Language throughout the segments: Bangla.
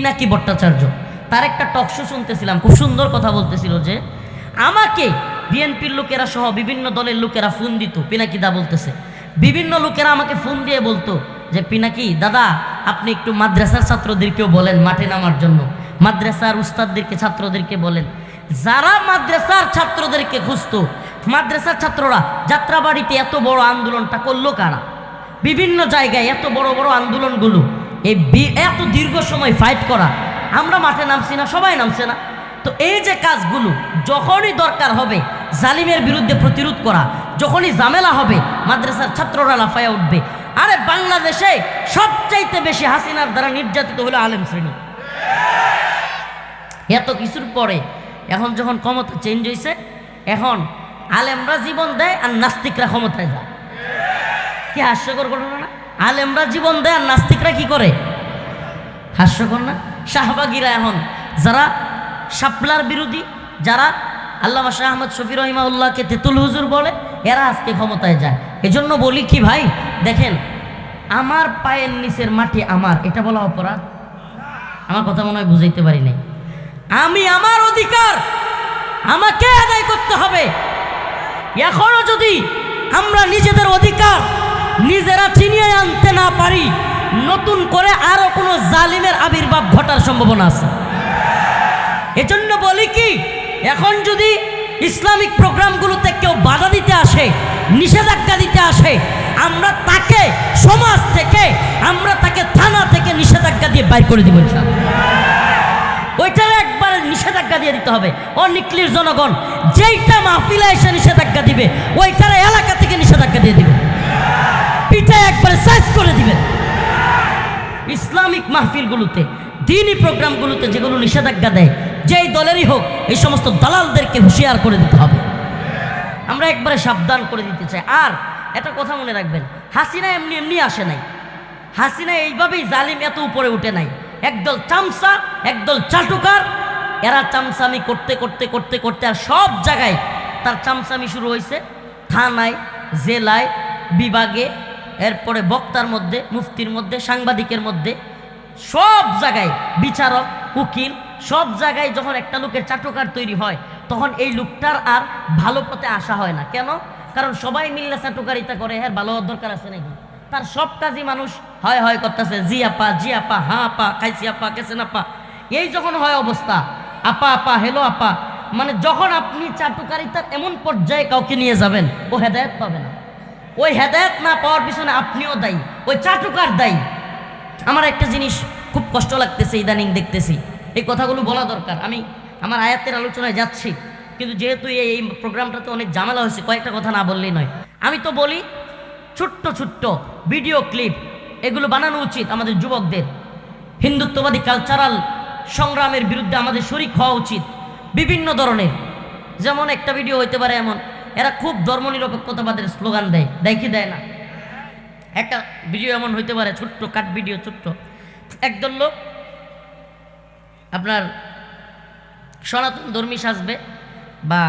পিনাকি ভট্টাচার্য তার একটা টকশো শুনতেছিলাম, খুব সুন্দর কথা বলতেছিল যে, আমাকে বিএনপির লোকেরা সহ বিভিন্ন দলের লোকেরা ফোন দিত। পিনাকি দা বলতেছে। বিভিন্ন লোকেরা আমাকে ফোন দিয়ে বলতো যে, পিনাকি, দাদা, আপনি একটু মাদ্রাসার ছাত্রদেরকেও বলেন মাঠে নামার জন্য। মাদ্রাসার উস্তাদদেরকে, ছাত্রদেরকে বলেন। যারা মাদ্রাসার ছাত্রদেরকে খুঁজতো, মাদ্রাসার ছাত্ররা যাত্রাবাড়িতে এত বড় আন্দোলনটা করল কারা? বিভিন্ন জায়গায় এত বড় বড় আন্দোলনগুলো এই বি- এত দীর্ঘ সময় ফাইট করা, আমরা মাঠে নামছি না, সবাই নামছে না। তো এই যে কাজগুলো, যখনই দরকার হবে, জালিমের বিরুদ্ধে প্রতিরোধ করা, যখনই ঝামেলা হবে, মাদ্রাসার ছাত্ররা লাফায়া উঠবে। আরে বাংলাদেশে সবচাইতে বেশি হাসিনার দ্বারা নির্যাতিত হলো আলেম শ্রেণি। এত কিছুর পরে, এখন যখন ক্ষমতা চেঞ্জ হয়েছে এখন আলেমরা জীবন দেয় আর নাস্তিকরা ক্ষমতায় যায়। কি হাস্যকর ঘটনা আলেমরা জীবন দেয় আর নাস্তিকরা কি করে? হাস্যকর না? শাহবাগিরা এখন যারা শাপলার বিরোধী, যারা আল্লামা শাহ আহমদ শফি রহিমাউল্লাহকে তেতুল হুজুর বলে, এরা আজকে ক্ষমতায় যায়। এজন্য বলি কি ভাই, দেখেন, আমার পায়ের নিচের মাটি আমার, এটা বলা অপরাধ? আমার কথা মনে হয় বুঝাইতে পারি নাই। আমি আমার অধিকার, আমাকে আদায় করতে হবে। এখনও যদি আমরা নিজেদের অধিকার নিজেরা চিনিয়ে আনতে না পারি, নতুন করে আরও কোনো জালিমের আবির্ভাব ঘটার সম্ভাবনা আছে। এজন্য বলি কি, এখন যদি ইসলামিক প্রোগ্রামগুলোতে কেউ বাধা দিতে আসে, নিষেধাজ্ঞা দিতে আসে, আমরা তাকে সমাজ থেকে, আমরা তাকে থানা থেকে নিষেধাজ্ঞা দিয়ে বাইর করে দিব। ওইটার একবার নিষেধাজ্ঞা দিয়ে দিতে হবে। ও নিকলির জনগণ, যেইটা মাহফিলে এসে নিষেধাজ্ঞা দিবে, ওইটার এলাকা থেকে নিষেধাজ্ঞা দিয়ে দিবে। একবারে সাইজ করে দিবেন। ইসলামিক মাহফিলগুলোতে, দিনই প্রোগ্রামগুলোতে যেগুলো নিষেধাজ্ঞা দেয়, যেই দলেরই হোক, এই সমস্ত দালালদেরকে হুঁশিয়ার করে দিতে হবে। আমরা একবারে সাবধান করে দিতে চাই। আর একটা কথা মনে রাখবেন, হাসিনা এমনি এমনি আসে নাই। হাসিনা এইভাবেই জালিম, এত উপরে উঠে নাই। একদল চামচা, একদল চাটুকার, এরা চামচামি করতে করতে করতে করতে আর সব জায়গায় তার চামচামি শুরু হয়েছে। থানায়, জেলায়, বিভাগে এরপরে বক্তার মধ্যে, মুফতির মধ্যে, সাংবাদিকের মধ্যে, সব জায়গায় বিচারক, উকিল, সব জায়গায় যখন একটা লোকের চাটুকার তৈরি হয়, তখন এই লোকটার আর ভালো পথে আসা হয় না। কেন? কারণ সবাই মিললে চাটুকারিতা করে হ্যাঁ ভালো হওয়ার দরকার আছে নাকি? তার সব কাজই মানুষ হয় হয় করতেছে, জি আপা জি আপা হ্যাঁ আপা, খাইছি আপা কেসেন আপা। এই যখন হয় অবস্থা, আপা আপা হেলো আপা মানে যখন আপনি চাটুকারিতার এমন পর্যায়ে কাউকে নিয়ে যাবেন, ও হেদায়ত পাবে না। ওই হেদায়ত না পাওয়ার পিছনে আপনিও দায়ী, ওই চাটুকার দায়ী। আমার একটা জিনিস খুব কষ্ট লাগতেছে, ইদানিং দেখতেছি। এই কথাগুলো বলা দরকার। আমি আমার আয়াতের আলোচনায় যাচ্ছি, কিন্তু যেহেতু এই প্রোগ্রামটাতে অনেক ঝামেলা হয়েছে, কয়েকটা কথা না বললেই নয়। আমি তো বলি, ছোট্ট ছোট্ট ভিডিও ক্লিপ, এগুলো বানানো উচিত আমাদের যুবকদের। হিন্দুত্ববাদী কালচারাল সংগ্রামের বিরুদ্ধে আমাদের শরিক হওয়া উচিত, বিভিন্ন ধরনের। যেমন একটা ভিডিও হইতে পারে এমন এরা খুব ধর্মনিরপেক্ষতাবাদের স্লোগান দেয় কি দেয় না। একটা ভিডিও এমন হইতে পারে, ছোট্ট কাট ভিডিও, ছোট্ট। একদল লোক, আপনার সনাতন ধর্মী সাজবে বা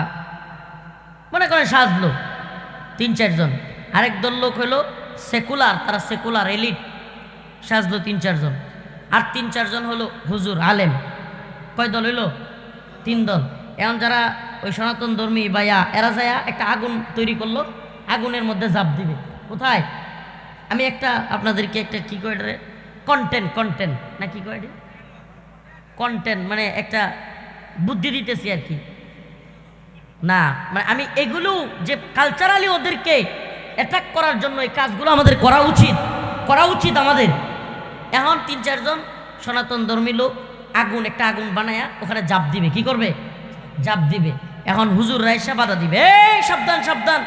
মনে করেন সাজলো তিন চারজন। আরেক দল লোক হলো সেকুলার, তারা সেকুলার এলিট, সাজলো তিন চারজন। আর তিন চারজন হলো হুজুর, আলেম। কয় দল হইল? তিন দল। এখন যারা ওই সনাতন ধর্মী বা ইয়া এরা যায়া একটা আগুন তৈরি করল, আগুনের মধ্যে জাপ দিবে। কোথায়? আমি একটা আপনাদেরকে একটা কী করে কন্টেন্ট কন্টেন্ট না কি করে কন্টেন্ট মানে একটা বুদ্ধি দিতেছি আর কি। না মানে আমি এগুলো যে কালচারালি ওদেরকে অ্যাটাক করার জন্য এই কাজগুলো আমাদের করা উচিত। করা উচিত আমাদের। এখন তিন, চারজন সনাতন ধর্মী লোক আগুন, একটা আগুন বানায়া ওখানে জাপ দিবে। কি করবে? জাপ দিবে। এখন হুজুর রাইসা বাধা দিবে, এই, সাবধান সাবধান।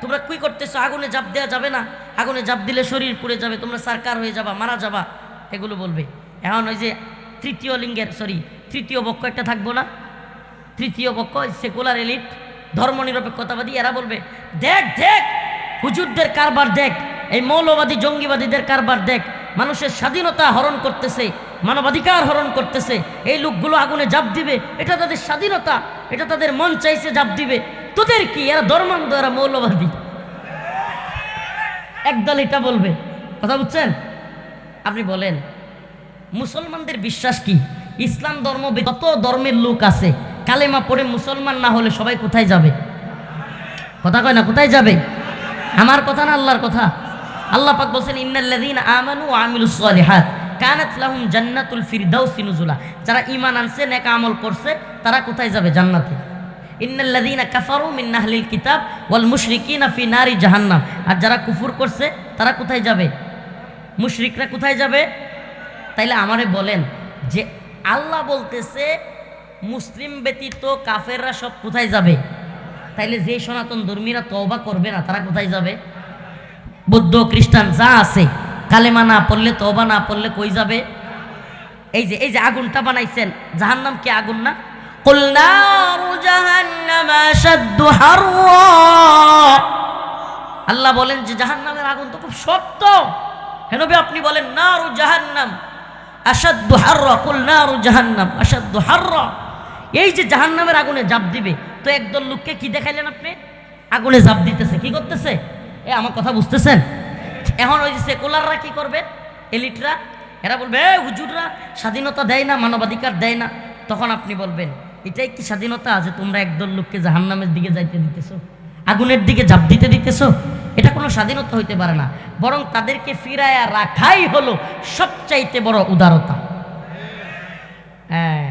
তোমরা কি করতেছো? আগুনে জাপ দেওয়া যাবে না। আগুনে জাপ দিলে শরীর পুড়ে যাবে, তোমরা সারকার হয়ে যাবা, মারা যাবা। এগুলো বলবে। এখন ওই যে তৃতীয় লিঙ্গের সরি তৃতীয় পক্ষ একটা থাকব না? তৃতীয় পক্ষ সেকুলার এলিট ধর্মনিরপেক্ষতাবাদী, এরা বলবে, দেখ দেখ, হুজুরদের কারবার দেখ, এই মৌলবাদী, জঙ্গিবাদীদের কারবার দেখ। মানুষের স্বাধীনতা হরণ করতেছে, মানবাধিকার হরণ করতেছে। এই লোকগুলো আগুনে জাপ দিবে, এটা তাদের স্বাধীনতা। এটা তাদের মন চাইছে, জাপ দিবে। তোদের কি? এরা ধর্মান্ধ, এরা মৌলবাদী। একদল এটা বলবে। কথা বুঝছেন? আপনি বলেন, মুসলমানদের বিশ্বাস কি? ইসলাম ধর্ম যত ধর্মের লোক আছে, কালেমা পড়ে মুসলমান না হলে সবাই কোথায় যাবে? কথা কয় না, কোথায় যাবে? আমার কথা না আল্লাহর কথা? আল্লাহ পাক বলছেন, ইন্নাল্লাযীনা আমানু ওয়া আমিলুস সালিহাত। কানাত লাহুম জান্নাতুল ফিরদাউসি নুজুলা। যারা ঈমান আনছে, নেক আমল করছে, তারা কোথায় যাবে? জান্নাতে। ইন্নাল্লাযীনা কাফারু মিন আহলিল কিতাব ওয়াল মুশরিকিনা ফি নারি জাহান্নাম। আর যারা কুফর করছে, তারা কোথায় যাবে? মুশরিকরা কোথায় যাবে? তাইলে আমারে বলেন যে আল্লাহ বলতেছে, মুসলিম ব্যতীত কাফেররা সব কোথায় যাবে? তাইলে যে সনাতন ধর্মীরা তওবা করবে না, তারা কোথায় যাবে? বৌদ্ধ, খ্রিস্টান, যা আছে। কালেমা না পড়লে তবা না পড়লে কই যাবে? এই যে এই যে আগুনটা বানাইছেন, জাহান্নাম কি আগুন না? আল্লাহ বলেন যে জাহান্নামের আগুন তো খুব শক্ত। হেনবে আপনি বলেন নারু জাহান্নাম আসাদ্দু হার কুল নারু জাহান্নাম আসাদ্দু হার এই যে জাহান্নামের আগুনে জাপ দিবে, তো একদল লোককে কি দেখাইলেন আপনি? আগুনে জাপ দিতেছে, কি করতেছে? এ, আমার কথা বুঝতেছেন? এখন ওই যে সেকুলাররা কি করবে? এলিটরা এরা বলবে এ হুজুররা, স্বাধীনতা দেয় না, মানবাধিকার দেয় না। তখন আপনি বলবেন, এটাই কি স্বাধীনতা আছে তোমরা একদল লোককে জাহান্নামের দিকে যাইতে দিতেছো? আগুনের দিকে ঝাঁপ দিতে দিতেছো? এটা কোনো স্বাধীনতা হইতে পারে না। বরং তাদেরকে ফিরায়া রাখাই হলো সবচাইতে বড় উদারতা। হ্যাঁ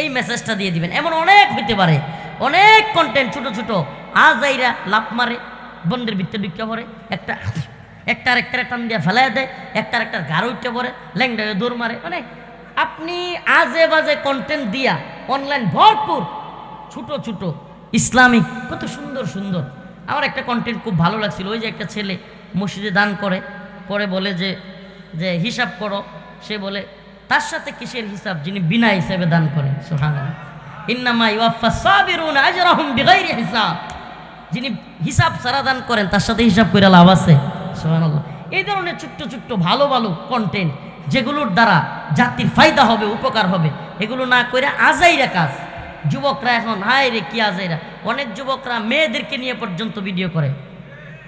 এই মেসেজটা দিয়ে দিবেন। এমন অনেক হইতে পারে, অনেক কন্টেন্ট ছোট ছোট। আজাইরা লাভ মারে বন্ধের ভিতরে ঢুকে পড়ে। একটা একটা আরেকটারে টান দিয়া ফেলাই দেয় একটা আরেকটার ঘাড় উঠতে পড়ে, ল্যাংডায় দৌড় মারে। মানে আপনি আজে বাজে কন্টেন্ট দিয়া অনলাইন ভরপুর, ছোট ছোট, ইসলামিক, কত সুন্দর সুন্দর। আমার একটা কন্টেন্ট খুব ভালো লাগছিল, ওই যে একটা ছেলে মসজিদে দান করে পরে বলে যে যে হিসাব করো, সে বলে, তার সাথে কিসের হিসাব? যিনি বিনা হিসাবে দান করেন, সুবহানাল্লাহ। ইন্নামা হিসাব। যিনি হিসাব সারা দান করেন, তার সাথে হিসাব করে লাভ আছে। সুবহানাল্লাহ। এই ধরনের ছোট্ট ছোট্ট ভালো ভালো কন্টেন্ট যেগুলোর দ্বারা জাতির ফায়দা হবে, উপকার হবে, এগুলো না করে আজাইরা কাজ। যুবকরা এখন, হায় রে কি আজাইরা। অনেক যুবকরা মেয়েদেরকে নিয়ে পর্যন্ত ভিডিও করে।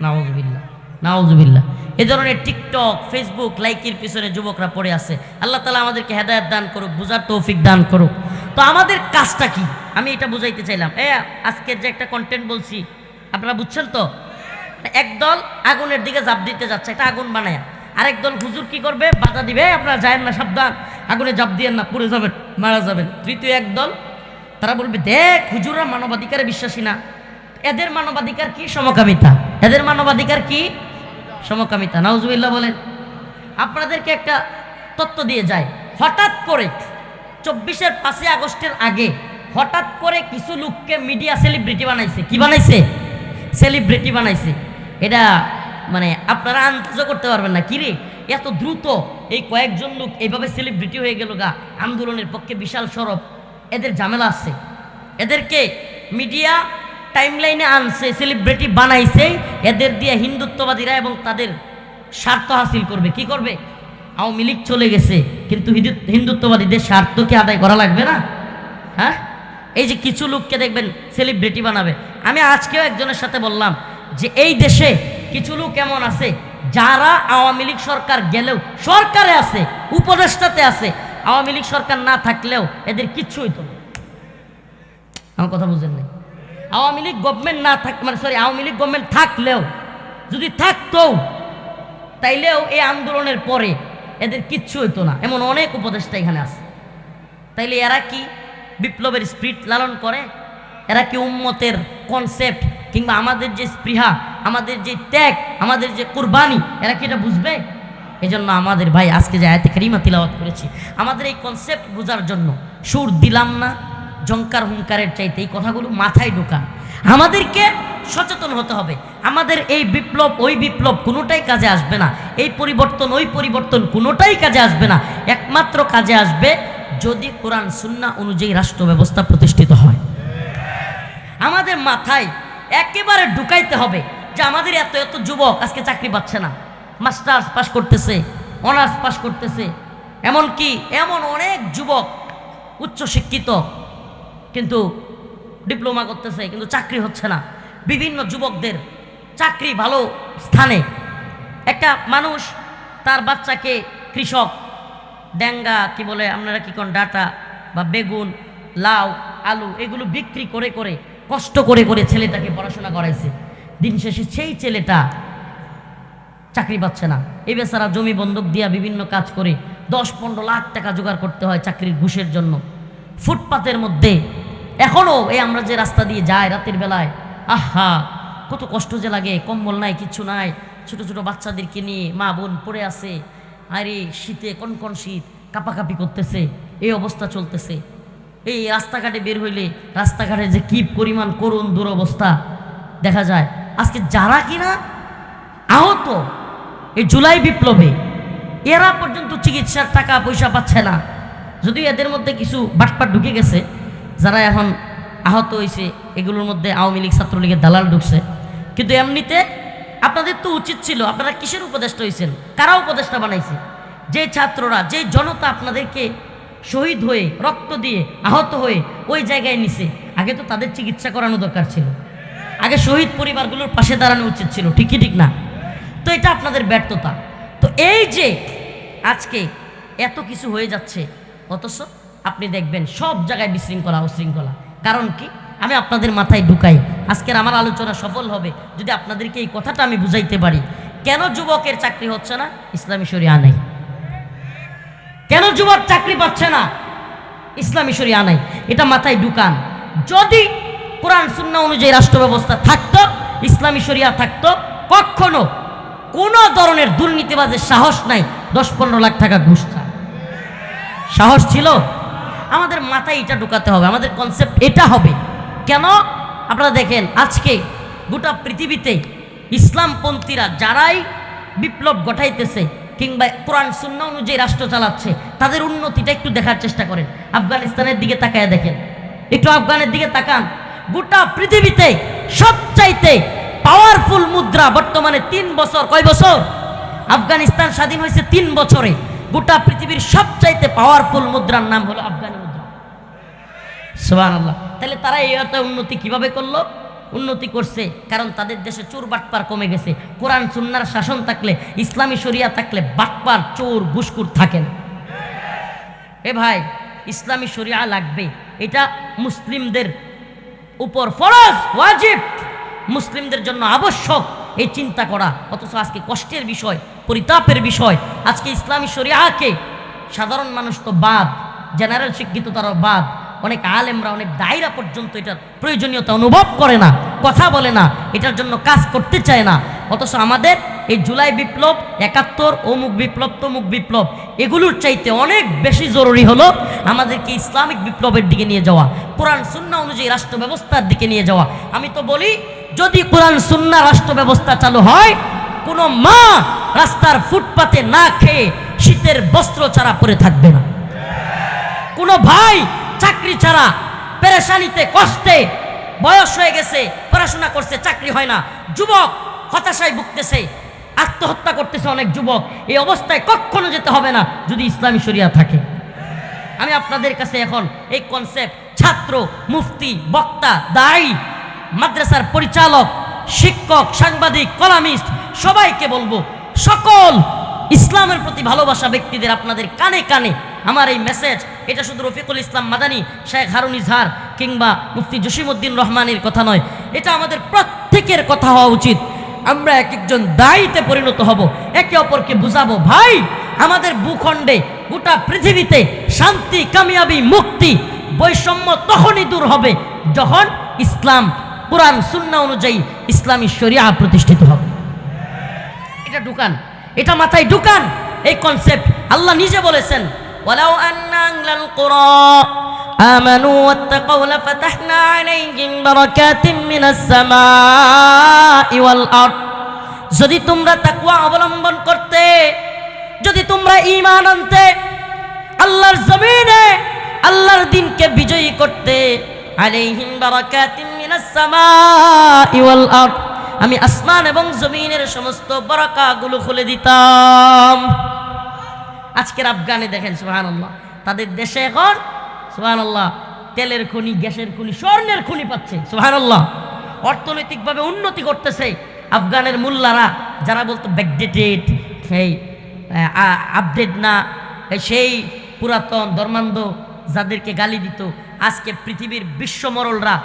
নাউজুবিল্লাহ নাউজুবিল্লাহ। এ ধরনের টিকটক ফেসবুক লাইকের পিছনে যুবকরা পড়ে আছে। আল্লাহ তালা আমাদেরকে হেদায়ত দান করুক, বুঝার তৌফিক দান করুক। তো আমাদের কাজটা কি? আমি এটা বুঝাইতে চাইলাম। এ, আজকের যে একটা কন্টেন্ট বলছি, আপনারা বুঝছেন তো? একদল আগুনের দিকে জাপ দিতে যাচ্ছে এটা আগুন বানায়। আরেক দল হুজুর কি করবে? বাধা দিবে "এই, আপনারা যায়েন না সাবধান। আগুনে জাপ দিয়েন না পুড়ে যাবেন মারা যাবেন। তৃতীয় একদল তারা বলবে দেখ হুজুররা মানবাধিকারে বিশ্বাসী না। এদের মানবাধিকার কি? সমকামিতা। এদের মানবাধিকার কি? সমকামিতা। নাউজুবিল্লাহ বলেন আপনাদেরকে একটা তত্ত্ব দিয়ে যায়। হঠাৎ করে চব্বিশের পাঁচই আগস্টের আগে হঠাৎ করে কিছু লোককে মিডিয়া সেলিব্রিটি বানাইছে। কি বানাইছে? সেলিব্রিটি বানাইছে। এটা মানে আপনারা আন্দাজও করতে পারবেন না। কিরে? এত দ্রুত এই কয়েকজন লোক এইভাবে সেলিব্রিটি হয়ে গেল গা। আন্দোলনের পক্ষে বিশাল সরব। এদের ঝামেলা আছে। এদেরকে মিডিয়া টাইমলাইনে আনছে সেলিব্রিটি বানাইছে। এদের দিয়ে হিন্দুত্ববাদীরা এবং তাদের স্বার্থ হাসিল করবে। কি করবে? আওয়ামী লীগ চলে গেছে, কিন্তু হিন্দু- হিন্দুত্ববাদীদের স্বার্থকে আদায় করা লাগবে না? হ্যাঁ? এই যে কিছু লোককে দেখবেন সেলিব্রিটি বানাবে। আমি আজকেও একজনের সাথে বললাম যে এই দেশে কিছু লোক এমন আছে, যারা আওয়ামী লীগ সরকার গেলেও সরকারে আছে, উপদেষ্টাতে আছে, আওয়ামী লীগ সরকার না থাকলেও এদের কিচ্ছু হইতো না। আমার কথা বুঝেন নাই? আওয়ামী লীগ গভর্নমেন্ট না থাক মানে সরি আওয়ামী লীগ গভর্নমেন্ট থাকলেও, যদি থাকতো, তাইলেও এই আন্দোলনের পরে এদের কিচ্ছু হইতো না। এমন অনেক উপদেষ্টা এখানে আছে। তাইলে এরা কি বিপ্লবের স্পিরিট লালন করে? এরা কি উম্মতের কনসেপ্ট কিংবা আমাদের যে স্পৃহা, আমাদের যে ত্যাগ, আমাদের যে কুরবানি, এরা কি এটা বুঝবে? এই জন্য আমাদের ভাই আজকে যে আয়াতে কারিমা তিলাওয়াত করেছি, আমাদের এই কনসেপ্ট বোঝার জন্য সুর দিলাম না জঙ্কার হুঙ্কারের চাইতে এই কথাগুলো মাথায় ঢোকান। আমাদেরকে সচেতন হতে হবে। আমাদের এই বিপ্লব, ওই বিপ্লব কোনোটাই কাজে আসবে না। এই পরিবর্তন, ওই পরিবর্তন কোনোটাই কাজে আসবে না। একমাত্র কাজে আসবে যদি কোরআন সুন্না অনুযায়ী রাষ্ট্র ব্যবস্থা প্রতিষ্ঠিত হয়। আমাদের মাথায় একেবারে ঢুকাইতে হবে যে আমাদের এত এত যুবক আজকে চাকরি পাচ্ছে না। মাস্টার্স পাস করতেছে অনার্স পাস করতেছে। এমনকি এমন অনেক যুবক উচ্চশিক্ষিত কিন্তু ডিপ্লোমা করতেছে, কিন্তু চাকরি হচ্ছে না। বিভিন্ন যুবকদের চাকরি ভালো স্থানে। একটা মানুষ তার বাচ্চাকে কৃষক ড্যাঙ্গা কি বলে, আপনারা কি কোন ডাটা বা বেগুন, লাউ, আলু, এগুলো বিক্রি করে করে কষ্ট করে করে ছেলেটাকে পড়াশোনা করাইছে। দিন শেষে সেই ছেলেটা চাকরি পাচ্ছে না। এ বেচারা জমি বন্ধক দিয়া বিভিন্ন কাজ করে দশ পনেরো লাখ টাকা জোগাড় করতে হয় চাকরির ঘুষের জন্য। ফুটপাতের মধ্যে এখনও এই আমরা যে রাস্তা দিয়ে যাই রাতের বেলায়, আহা, কত কষ্ট যে লাগে, কম্বল নাই কিচ্ছু নাই, ছোট ছোট বাচ্চাদেরকে নিয়ে মা বোন পড়ে আছে, আরে শীতে কনকন শীত, কাপাকাপি করতেছে, এই অবস্থা চলতেছে। এই রাস্তাঘাটে বের হইলে রাস্তাঘাটে যে কি পরিমাণ করুণ দুরবস্থা দেখা যায়। আজকে যারা কিনা আহত, এই জুলাই বিপ্লবে, এরা পর্যন্ত চিকিৎসার টাকা পয়সা পাচ্ছে না। যদিও এদের মধ্যে কিছু বাটপাট ঢুকে গেছে, যারা এখন আহত হয়েছে এগুলোর মধ্যে আওয়ামী লীগ ছাত্রলীগের দালাল ঢুকছে। কিন্তু এমনিতে আপনাদের তো উচিত ছিল, আপনারা কিসের উপদেষ্টা হয়েছেন কারা উপদেষ্টা বানাইছে? যে ছাত্ররা, যে জনতা আপনাদেরকে শহীদ হয়ে, রক্ত দিয়ে আহত হয়ে ওই জায়গায় নিছে। আগে তো তাদের চিকিৎসা করানো দরকার ছিল। আগে শহীদ পরিবারগুলোর পাশে দাঁড়ানো উচিত ছিল ঠিকই ঠিক না? তো এটা আপনাদের ব্যর্থতা। তো এই যে আজকে এত কিছু হয়ে যাচ্ছে, অথচ আপনি দেখবেন সব জায়গায় বিশৃঙ্খলা উশৃঙ্খলা কারণ কি? আমি আপনাদের মাথায় ঢুকাই। আজকের আমার আলোচনা সফল হবে যদি আপনাদেরকে এই কথাটা আমি বুঝাইতে পারি। কেন যুবকের চাকরি হচ্ছে না? ইসলামী শরিয়া নেই। কেন যুবক চাকরি পাচ্ছে না? ইসলামী শরিয়া নাই, এটা মাথায় ঢুকান। যদি কোরআন, সুন্না অনুযায়ী রাষ্ট্র ব্যবস্থা থাকতো, ইসলামী শরিয়া থাকতো, কখনো কোনো ধরনের দুর্নীতিবাজের সাহস নাই দশ পনেরো লাখ টাকা ঘুষ সাহস ছিল? আমাদের মাথায় এটা ঢুকাতে হবে, আমাদের কনসেপ্ট এটা হবে। কেন? আপনারা দেখেন, আজকে গোটা পৃথিবীতে ইসলামপন্থীরা যারাই বিপ্লব ঘটাইতেছে কিংবা কোরআন শূন্য অনুযায়ী রাষ্ট্র চালাচ্ছে, তাদের উন্নতিটা একটু দেখার চেষ্টা করেন। আফগানিস্তানের দিকে তাকায় দেখেন। একটু আফগানের দিকে তাকান। গোটা পৃথিবীতে সবচাইতে পাওয়ারফুল মুদ্রা বর্তমানে তিন বছর, কয় বছর? আফগানিস্তান স্বাধীন হয়েছে তিন বছরে। গোটা পৃথিবীর সবচাইতে পাওয়ারফুল মুদ্রার নাম হলো আফগানি মুদ্রা। সুবাহ আল্লাহ তাহলে তারা এই অর্থে উন্নতি কীভাবে করল? উন্নতি করছে, কারণ তাদের দেশে চোর বাটপার কমে গেছে। কোরআন, সুন্নার শাসন থাকলে, ইসলামী শরিয়া থাকলে বাটপার, চোর ঘুষকুর থাকেন। এ ভাই, ইসলামী শরিয়া লাগবে। এটা মুসলিমদের উপর ফরজ, ওয়াজিব। মুসলিমদের জন্য আবশ্যক এই চিন্তা করা, অথচ আজকে কষ্টের বিষয়, পরিতাপের বিষয়। আজকে ইসলামী শরিয়াকে সাধারণ মানুষ তো বাদ, জেনারেল শিক্ষিত তারা বাদ। অনেক আলেমরা, অনেক দায়রা পর্যন্ত এটার প্রয়োজনীয়তা অনুভব করে না, কথা বলে না, এটার জন্য কাজ করতে চায় না। অথচ আমাদের এই জুলাই বিপ্লব, একাত্তর, অমুক বিপ্লব, তমুক বিপ্লব, এগুলোর চাইতে অনেক বেশি জরুরি হলো আমাদেরকে ইসলামিক বিপ্লবের দিকে নিয়ে যাওয়া, কোরআন, সুন্না অনুযায়ী রাষ্ট্র ব্যবস্থার দিকে নিয়ে যাওয়া। আমি তো বলি, যদি কোরআন, সুন্না, রাষ্ট্র ব্যবস্থা চালু হয়, কোনো মা রাস্তার ফুটপাতে না খেয়ে শীতের বস্ত্র ছাড়া পরে থাকবে না। কোনো ভাই চাকরি ছাড়া পেরেশানিতে, কষ্টে বয়স হয়ে গেছে, পড়াশোনা করছে, চাকরি হয় না। যুবক হতাশায় ভুগতেছে, আত্মহত্যা করতেছে অনেক যুবক। এই অবস্থায় কখনো যেতে হবে না যদি ইসলামী শরিয়া থাকে। আমি আপনাদের কাছে এখন এই কনসেপ্ট ছাত্র, মুফতি, বক্তা দায়ী মাদ্রাসার পরিচালক, শিক্ষক, সাংবাদিক, কলামিস্ট, সবাইকে বলব, সকল ইসলামের প্রতি ভালোবাসা ব্যক্তিদের আপনাদের কানে কানে আমার এই মেসেজ এটা শুধু রফিকুল ইসলাম মাদানী, শেখ হারুন ইজহার কিংবা মুফতি জসিমউদ্দিন রহমানের কথা নয়, এটা আমাদের প্রত্যেকের কথা হওয়া উচিত। আমরা এক একজন দায়ীতে পরিণত হব, একে অপরকে বুঝাবো, ভাই, আমাদের ভূখণ্ডে, গোটা পৃথিবীতে শান্তি, কামিয়াবি, মুক্তি, বৈষম্য তখনই দূর হবে যখন ইসলাম, কোরআন, সুন্না অনুযায়ী ইসলামী শরিয়া প্রতিষ্ঠিত হবে। এটা ঢুকান, এটা মাথায় ঢুকান, এই কনসেপ্ট আল্লাহ নিজে বলেছেন আন্না আহলাল কুরা আমানু ওয়াত্তাকাউ লাফাতাহনা আলাইহিম বারাকাতিম মিনাস সামাই ওয়াল আরদ যদি তোমরা তাকওয়া অবলম্বন করতে, যদি তোমরা ঈমান আনতে, আল্লাহর জমিনে আল্লাহর দিনকে বিজয়ী করতে, আলাইহিম বারাকাতিম মিনাস সামাই ওয়াল আরদ, আমি আসমান এবং জমিনের সমস্ত বরাকাগুলো খুলে দিতাম। আজকের আফগানে দেখেন সুহান তাদের দেশে এখন সুহান তেলের খনি, গ্যাসের খনি, স্বর্ণের খনি পাচ্ছে সুহান অর্থনৈতিকভাবে উন্নতি করতেছে আফগানের মোল্লারা, যারা বলতো ব্যাকডেটেড এই আপডেট না, সেই পুরাতন ধর্মান্ধ যাদেরকে গালি দিত, আজকে পৃথিবীর বিশ্বমরলরা,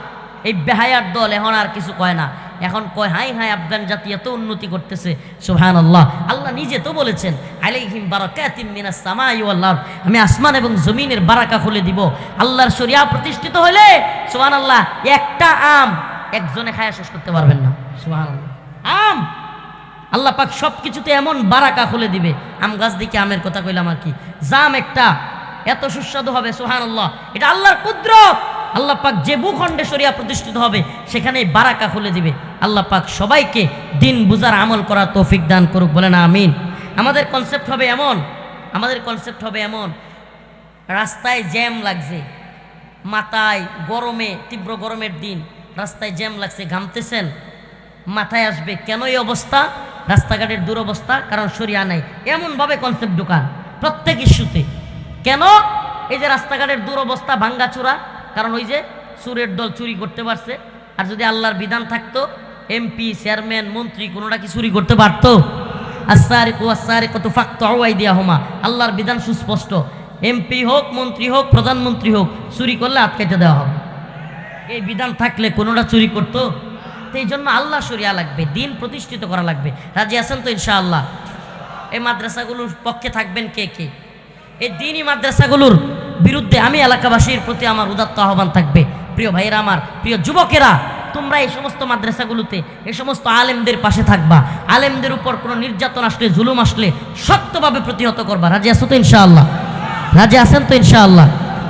এই বেহায়ার দল এখন আর কিছু কয় না। এখন কয় হাই হাই আফগান জাতি এত উন্নতি করতেছে। সুহান আল্লাহ আল্লাহ নিজে তো বলেছেন, আলাইহিম বারাকাতিম সামাই। আমি আসমান এবং জমিনের বারাকা খুলে দিব। আল্লাহর শরিয়া প্রতিষ্ঠিত হলে সুহান আল্লাহ একটা আম একজনে খায়া শেষ করতে পারবেন না। সুহান আম! আল্লাহ পাক সব কিছুতে এমন বারাকা খুলে দিবে। আম গাছ দিকে আমের কথা কইলাম আর কি। জাম একটা, এত সুস্বাদু হবে সোহান আল্লাহ এটা আল্লাহর কুদরত। আল্লাহ পাক যে ভূখণ্ডে শরিয়া প্রতিষ্ঠিত হবে সেখানে বারাকা খুলে দিবে। আল্লাহ পাক সবাইকে দিন বুজার আমল করার তৌফিক দান করুক বলে না আমিন। আমাদের কনসেপ্ট হবে এমন, আমাদের কনসেপ্ট হবে এমন, রাস্তায় জ্যাম লাগছে, মাথায় গরমে, তীব্র গরমের দিন, রাস্তায় জ্যাম লাগছে, ঘামতেছেন, মাথায় আসবে কেন এই অবস্থা? রাস্তাঘাটের দুরবস্থা, কারণ সরিয়া নাই। এমনভাবে কনসেপ্ট ঢুকান, প্রত্যেক ইস্যুতে। কেন? এই যে রাস্তাঘাটের দুরবস্থা ভাঙ্গাচোরা কারণ ওই যে চুরের দল চুরি করতে পারছে, আর যদি আল্লাহর বিধান থাকতো এমপি চেয়ারম্যান মন্ত্রী, কোনোটা কি চুরি করতে পারতো? আসারে কো আসারে কত ফাক্ত আওয়াই দেওয়া হোমা আল্লাহর বিধান সুস্পষ্ট। এমপি হোক, মন্ত্রী হোক, প্রধানমন্ত্রী হোক, চুরি করলে আটকাইতে দেওয়া হবে। এই বিধান থাকলে কোনোটা চুরি করতো? এই জন্য আল্লাহ সরিয়া লাগবে, দিন প্রতিষ্ঠিত করা লাগবে। রাজি আছেন তো ইনশাআল্লাহ? এই মাদ্রাসাগুলোর পক্ষে থাকবেন কে কে? এই দিনই মাদ্রাসাগুলোর বিরুদ্ধে আমি এলাকাবাসীর প্রতি আমার উদাত্ত আহ্বান থাকবে। প্রিয় ভাইয়েরা আমার, প্রিয় যুবকেরা তোমরা এই সমস্ত মাদ্রাসাগুলোতে এ সমস্ত আলেমদের পাশে থাকবা। আলেমদের উপর কোনো নির্যাতন আসলে, জুলুম আসলে শক্তভাবে প্রতিহত করবা। রাজি আসো তো ইনশাআল্লাহ? রাজি আছেন তো ইনশাআল্লাহ?